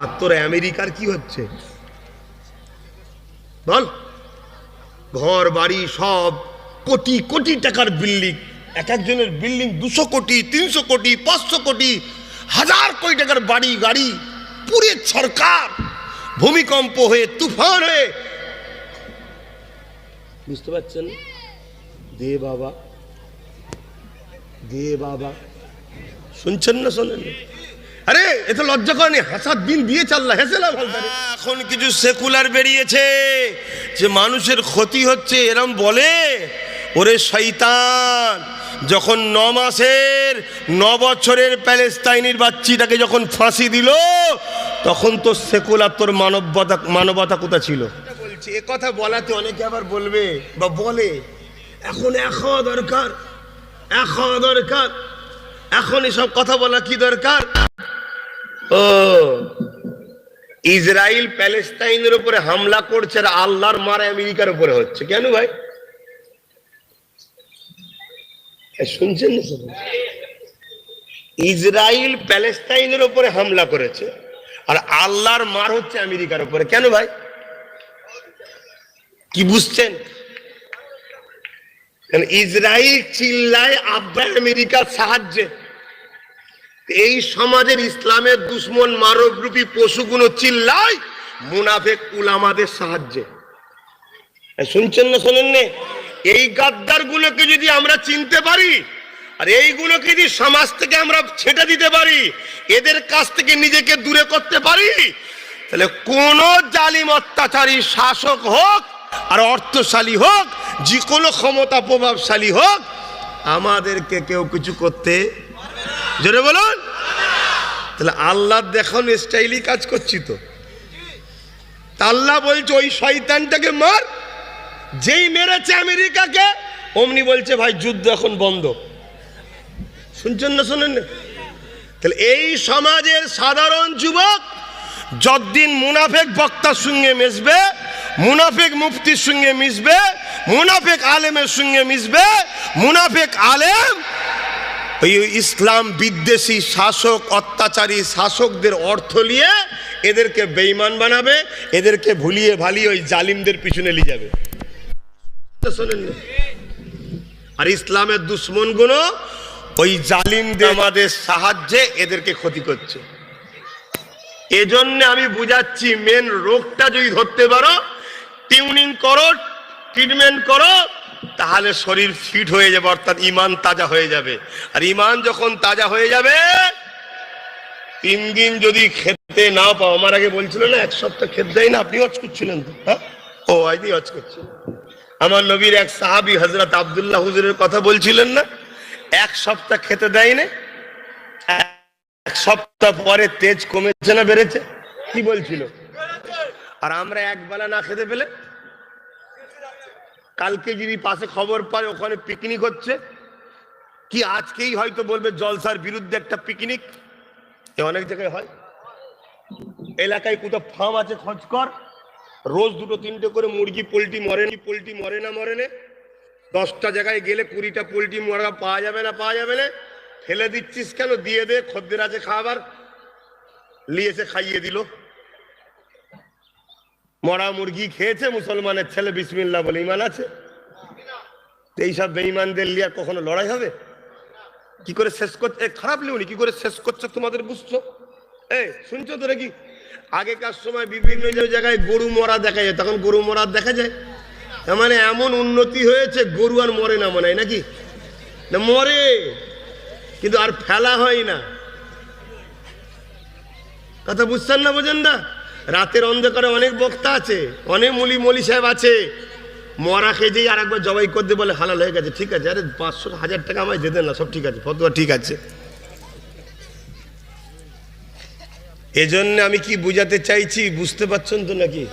আর তোর আমেরিকার কি হচ্ছে? বল। ঘর, বাড়ি, সব কোটি কোটি টাকার বিল্ডিং। এক একজনের বিল্ডিং দুশো কোটি, তিনশো কোটি, পাঁচশো কোটি, হাজার কোটি টাকার বাড়ি, গাড়ি, পুরে সরকার, ভূমিকম্প হয়ে, তুফান হয়ে। বুঝতে পারছেন? দে বাবা। দে বাবা। শুনছেন না শোনেন আরে এত লজ্জা করেনি হাসার দিন দিয়ে চাল্লা হেসেলাম এখন কিছু সেকুলার বেরিয়েছে যে মানুষের ক্ষতি হচ্ছে এরম বলে ওরে শৈতান যখন ন মাসের ন বছরের প্যালেস্তাইনির বাচ্চিটাকে যখন ফাঁসি দিল তখন তো সেকুলার তোর মানবতা মানবতা কোথা ছিল? বলছি এ কথা বলাতে অনেকে আবার বলবে বা বলে এখন এখন দরকার এখন দরকার এখন এসব কথা বলা কি দরকার? ও। ইসরায়েল প্যালেস্তাইনের উপরে হামলা করছে আর আল্লাহর মারা আমেরিকার উপরে হচ্ছে। কেন ভাই? শুনছেন ইসরায়েল প্যালেস্তাইনের উপরে হামলা করেছে আর আল্লাহর মার হচ্ছে আমেরিকার উপরে। কেন ভাই? কি বুঝছেন? ইসরায়েল চিল্লায় আব্বা আমেরিকার সাহায্যে এই সমাজের ইসলামের দুশ্মন মানবরূপী পশুগুলো চিল্লায়, মুনাফেক উলামাদের সাহায্যে শুনছেন না, শোনেন? এই গাদ্দার গুলোকে যদি আমরা চিনতে পারি, আর এইগুলোকে যদি সমাজ থেকে আমরা ছেটে দিতে পারি, এদের কাছ থেকে নিজেকে দূরে করতে পারি, তাহলে কোন জালিম অত্যাচারী শাসক হোক, আর অর্থশালী হোক, যে কোনো ক্ষমতা প্রভাবশালী হোক, আমাদেরকে কেউ কিছু করতে জোরে বলুন। তাহলে আল্লাহ দেখান স্টাইলই কাজ করছি তো। তা আল্লাহ বলছে, ওই শয়তানটাকে মার। যেই মেরেছে আমেরিকাকে, অমনি বলছে, ভাই, যুদ্ধ এখন বন্ধ। শুনছেন না, শোনেন না? তাহলে এই সমাজের সাধারণ যুবক যতদিন মুনাফেক বক্তার সঙ্গে মিশবে, মুনাফেক মুফতির সঙ্গে মিশবে, মুনাফেক আলেমের সঙ্গে মিশবে, মুনাফেক আলেম ওই ইসলাম বিদ্বেষী শাসক, অত্যাচারী শাসকদের অর্থ নিয়ে এদেরকে বেইমান বানাবে, এদেরকে ভুলিয়ে ভালিয়ে ওই জালিমদের পিছনে নিয়ে যাবে। আর ইসলামের দুশ্মনগুলো ওই জালিমদের আমাদের সাহায্যে এদেরকে ক্ষতি করছে। এজন্য আমি বুঝাচ্ছি মেন রোগটা যদি ধরতে পারো টিউনিং করো ট্রিটমেন্ট করো তাহলে শরীর ফিট হয়ে যাবে, অর্থাৎ ইমান তাজা হয়ে যাবে। আর ইমান যখন তাজা হয়ে যাবে তিন দিন যদি খেতে না পাও, আমার আগে বলছিল না, এক সপ্তাহ খেতে দেয় না, আপনি অজ করছিলেন তো হ্যাঁ? ও আইদি অজ করছিলেন আমার নবীর এক সাহাবি হজরত আবদুল্লাহ হুজুরের কথা বলছিলেন না, এক সপ্তাহ খেতে দেয় না এক সপ্তাহ পরে তেজ কমেছে না, বেড়েছে? কি বলছিল? আর আমরা এক বেলা না খেতে পেলে কালকে যদি পাশে খবর পায়, ওখানে পিকনিক হচ্ছে। কি আজকেই হয়তো বলবে জলসার বিরুদ্ধে একটা পিকনিক এ অনেক জায়গায় হয়। এলাকায় কোথাও ফার্ম আছে, খোঁজ কর। রোজ দুটো, তিনটে করে মুরগি, পোলট্রি মরে পোলট্রি মরে না মরে না। দশটা জায়গায় গেলে কুড়িটা পোলট্রি মরা পাওয়া যাবে না, পাওয়া যাবে না। ফেলে দিচ্ছিস কেন? দিয়ে দে, খদ্দের আছে খাবার। নিয়ে এসে খাইয়ে দিল। মরা মুরগি খেয়েছে, মুসলমানের ছেলে বিসমিল্লা বলে ইমান আছে। এইসব বেঈমানদের লিয়া কখনো লড়াই হবে? কি করে শেষ করছে খারাপ লেউনি কি করে শেষ করছে তোমাদের বুঝছ? এই শুনছো তো নাকি আগেকার সময় বিভিন্ন জায়গায় গরু মরা দেখা যায়, তখন গরু মরা দেখা যায়। তার মানে এমন উন্নতি হয়েছে, গরু আর মরে না মনে হয়, নাকি? না, মরে। কিন্তু আর ফেলা হয় না। কথা বুঝছেন না বোঝেন না? রাতের অন্ধকারে অনেক বক্তা আছে, অনেক মলি মলি সাহেব আছে। মরা খেয়ে আর একবার জবাই করতে বলে হালাল হয়ে গেছে, ঠিক আছে? আরে পাঁচশো হাজার টাকা আমায় যেতেন না, সব ঠিক আছে, ফতোয়া ঠিক আছে। এজন্য আমি কি বুঝাতে চাইছি, বুঝতে পারছেন তো নাকি?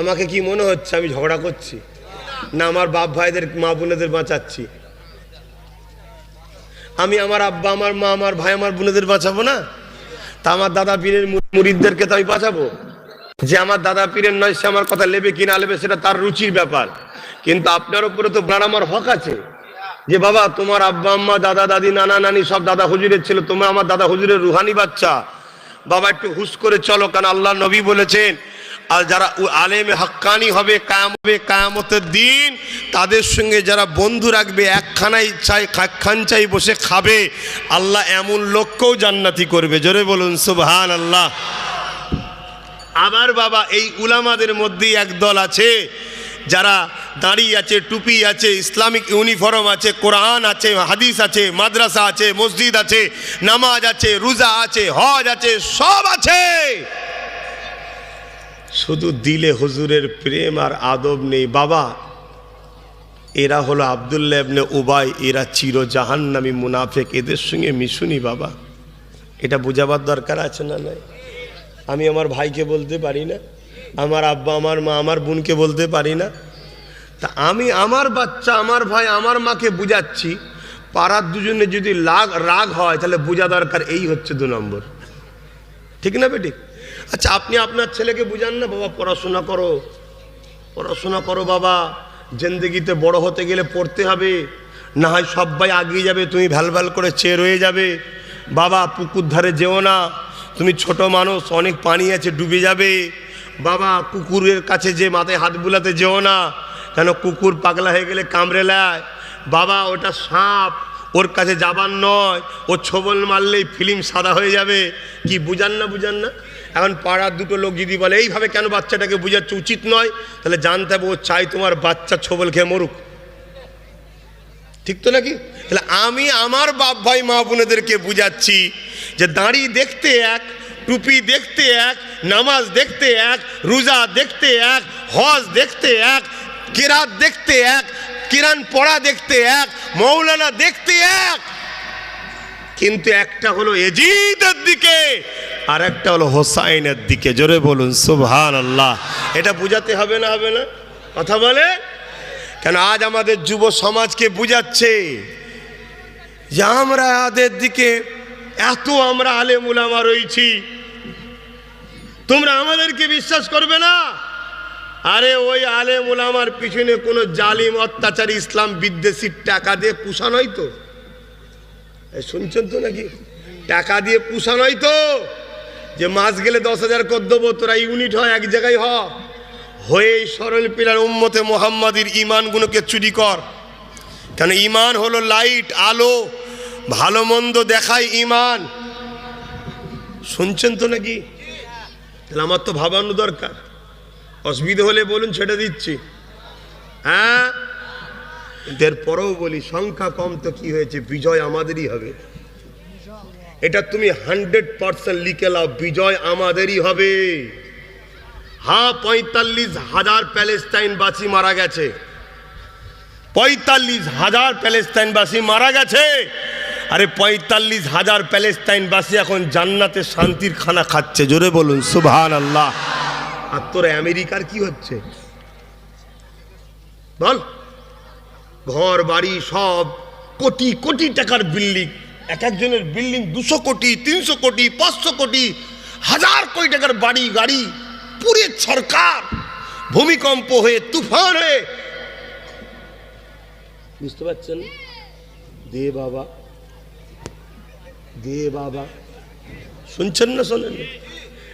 আমাকে কি মনে হচ্ছে আমি ঝগড়া করছি? না, আমার বাপ ভাইদের, মা বোনেদের বাঁচাচ্ছি। আমি আমার আব্বা, আমার মা, আমার ভাই, আমার বোনেদের বাঁচাবো না? তা আমার দাদা পীরের মুরিদদেরকে তো আমি বাঁচাবো। যে আমার দাদা পীরের নয়, সে আমার কথা লেবে কি না লেবে, সেটা তার রুচির ব্যাপার। কিন্তু আপনার উপরে তো প্রাণ আমার হক আছে। যে বাবা, তোমার আব্বা, আম্মা, দাদা, দাদি, নানা, নানি, সব দাদা হুজুরের ছিল, তোমার আমার দাদা হুজুরের রুহানি বাচ্চা। বাবা, একটু হুশ করে চলো, কারণ আল্লাহ নবী বলেছেন আর যারা আলেমে হাক্কানি হবে কায়াম হবে, কায়ামতের দিন তাদের সঙ্গে যারা বন্ধু রাখবে, একখানাই চাই খান চাই বসে খাবে, আল্লাহ এমন লোককেও জান্নাতি করবে। জোরে বলুন সুবহান আল্লাহ আবার বাবা, এই উলামাদের মধ্যেই একদল আছে, যারা দাঁড়িয়ে আছে, টুপি আছে, ইসলামিক ইউনিফর্ম আছে, কোরআন আছে, হাদিস আছে, মাদ্রাসা আছে, মসজিদ আছে, নামাজ আছে, রোজা আছে, হজ আছে, সব আছে। শুধু দিলে হুজুরের প্রেম আর আদব নেই। বাবা, এরা হলো আবদুল্লাহ ইবনে উবাই, এরা চির জাহান্নামী মুনাফেক। এদের সঙ্গে মিশুনি বাবা। এটা বোঝাবার দরকার আছে না নাই? আমি আমার ভাইকে বলতে পারি না, আমার আব্বা, আমার মা, আমার বোনকে বলতে পারি না। তা আমি আমার বাচ্চা, আমার ভাই, আমার মাকে বুঝাচ্ছি, পাড়ার দুজনে যদি লাগ রাগ হয়, তাহলে বোঝা দরকার, এই হচ্ছে দু নম্বর। ঠিক না বেটি? আচ্ছা আপনি আপনার ছেলেকে বুঝান না, বাবা, পড়াশোনা করো। পড়াশোনা করো, বাবা। জেন্দেগিতে বড় হতে গেলে পড়তে হবে। না হয় সবাই আগিয়ে যাবে, তুমি ভ্যাল ভ্যাল করে চেয়ে রয়ে যাবে। বাবা, পুকুর ধারে যেও না। তুমি ছোট মানুষ, অনেক পানি আছে, ডুবে যাবে। বাবা, কুকুরের কাছে যে মাথায় হাত বুলাতে যেও না। কেন কুকুর পাগলা হয়ে গেলে কামড়ে লায়। বাবা, ওটা সাপ, ওর কাছে যাবার নয়। ও ছবল মারলেই ফিল্ম সাদা হয়ে যাবে। কি, বুঝান না বুঝান না? এখন পাড়ার দুটো লোক যদি বলে, এইভাবে কেন বাচ্চাটাকে বুঝাচ্ছে? উচিত নয়। তাহলে জানতে হবে ও চাই তোমার বাচ্চা ছবল খেয়ে মরুক। ঠিক তো নাকি? তাহলে আমি আমার বাপ ভাই, মা বোনেদেরকে বুঝাচ্ছি যে দাঁড়ি দেখতে এক, টুপি দেখতে এক, নামাজ দেখতে এক, রোজা দেখতে এক, হজ দেখতে এক, কেরাত দেখতে এক, কিরান পড়া দেখতে এক, মৌলানা দেখতে এক। কিন্তু একটা হলো এজিদের দিকে, আর একটা হলো হোসাইনের দিকে। জোরে বলুন সুবহান আল্লাহ এটা বুঝাতে হবে না হবে না? কথা বলে? কেন আজ আমাদের যুব সমাজকে বুঝাচ্ছে যে আমরা আদের দিকে এত আমরা আলে মুলামা রয়েছি। তোমরা আমাদেরকে বিশ্বাস করবে না? আরে ওই আলে মুলামার পিছনে কোনো জালিম, অত্যাচারী, ইসলাম বিদ্বেষীর টাকা দিয়ে পুষা নয় তো? শুনছেন তো নাকি? টাকা দিয়ে পুষা নয় তো? যে মাস গেলে দশ হাজার কর দেবো, তোরা ইউনিট হয়, এক জায়গায় হ। হয়ে সরল পিলার উম্মতে মোহাম্মদীর ইমানগুলোকে চুরি কর। কেন ইমান হলো লাইট, আলো, ভালো মন্দ দেখায় ইমান শুনছেন তো নাকি? তাহলে আমার তো ভাবানো দরকার। অসুবিধা হলে বলুন ছেড়ে দিচ্ছি। হ্যাঁ? এরপরেও বলি, সংখ্যা কম তো কি হয়েছে? বিজয় আমাদেরই হবে। এটা তুমি হান্ড্রেড পার্সেন্ট লিখে লাও বিজয় আমাদেরই হবে। হা, পঁয়তাল্লিশ হাজার প্যালেস্তাইনবাসী মারা গেছে। পঁয়তাল্লিশ হাজার প্যালেস্তাইনবাসী মারা গেছে। আরে, পঁয়তাল্লিশ হাজার প্যালেস্তাইনবাসী এখন জান্নাতে শান্তির খানা খাচ্ছে। জোরে বলুন সুবহান আল্লাহ আর তোর আমেরিকার কি হচ্ছে? বল। ঘর বাড়ি সব কোটি কোটি টাকার বিল্ডিং। এক একজনের বিল্ডিং দুশো কোটি তিনশো কোটি পাঁচশো কোটি হাজার কোটি টাকার বাড়ি গাড়ি পুরে সরকার ভূমিকম্প হয়ে তুফান হয়ে। বুঝতে পারছেন? দে বাবা। দে বাবা। শুনছেন না শোনেন?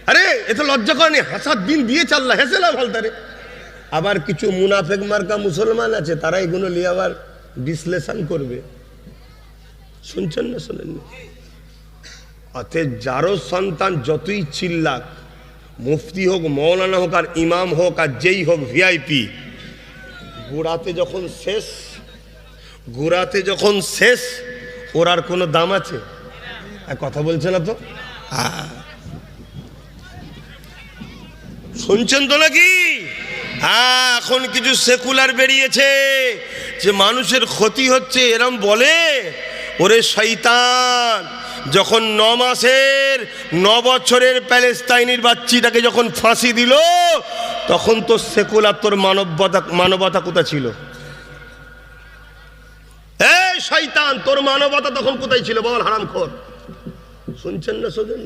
আরে এত লজ্জা করেনি হাসার দিন দিয়ে চাল্লা হেসেলা ফালতারে আবার কিছু মুনাফেক মার্কা মুসলমান আছে তারা এগুলো নিয়ে আবার বিশ্লেষণ করবে। শুনছেন না শোনেন না? অতএব যারও সন্তান যতই চিল্লাক, মুফতি হোক মৌলানা হোক, আর ইমাম হোক, আর যেই হোক ভিআইপি গোড়াতে যখন শেষ, গোড়াতে যখন শেষ, ওর আর কোনো দাম আছে? কথা বলছে না তো? হ্যাঁ। শুনছেন তো নাকি? হ্যাঁ এখন কিছু সেকুলার বেরিয়েছে যে মানুষের ক্ষতি হচ্ছে, এরম বলে, ওরে শৈতান যখন ন মাসের, ন বছরের প্যালেস্তাইনির বাচ্চিটাকে যখন ফাঁসি দিল, তখন তো সেকুলার তোর মানবতা মানবতা কোথা ছিল? এই শয়তান, তোর মানবতা তখন কোথায় ছিল? বল হারাম খোর শুনছেন না, শোনেন